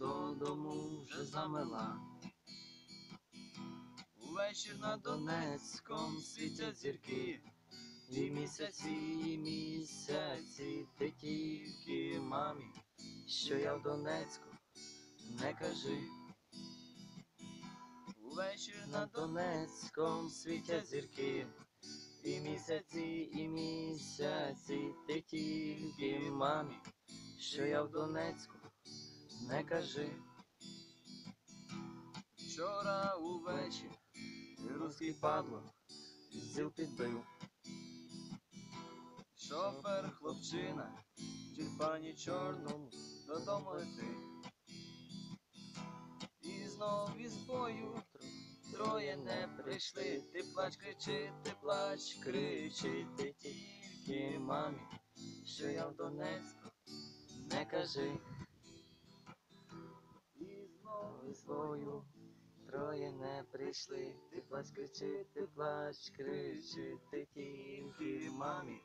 додому вже замила. Увечір на Донецьком світять зірки, і місяці, і місяці, ти тільки мамі, що я в Донецьку, не кажи. Увечір на Донецьком світять зірки, і місяці, і місяці, ти тільки мамі, що я в Донецьку, не кажи. Вчора увечір руський падло зіл підбив. Шофер, хлопчина, тюльпані чорному додому летить. І знов із бою троє не прийшли. Ти плач, кричи, ти плач, кричи, ти тільки мамі, що я в Донецьку, не кажи. І знов із бою троє не прийшли. Ти плач, кричи, ти плач, кричи, ти тільки мамі,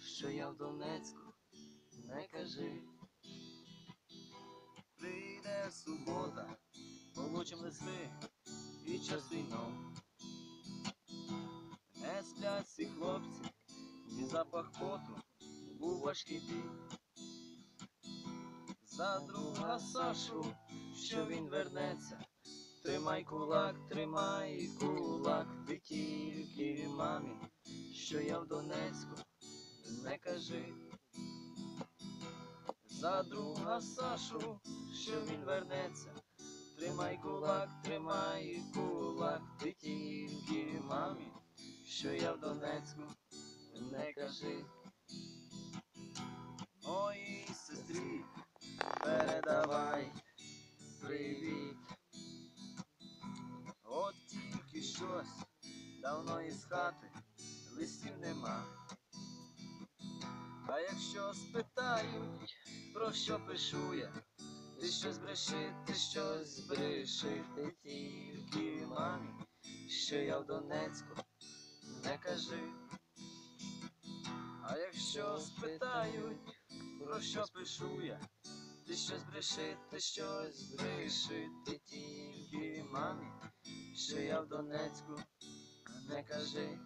що я в Донецьку, не кажи. Прийде субота, получим листи і часином. Не сплять всі хлопці, і запах поту був важкий бій. За друга Сашу, що він вернеться. Тримай кулак, тримай кулак, ти тільки мамі, що я в Донецьку, не кажи. За друга Сашу, що він вернеться. Тримай кулак, тримай кулак, ти тільки мамі, що я в Донецьку, не кажи. Давно із хати листів нема. А якщо спитають, про що пишу я, ти щось бреши, ти щось бреши, ти тільки мамі, що я в Донецьку, не кажи. А якщо спитають, про що пишу я, ти щось бреши, ти щось бреши, ти тільки мамі, що я в Донецьку, не кажи.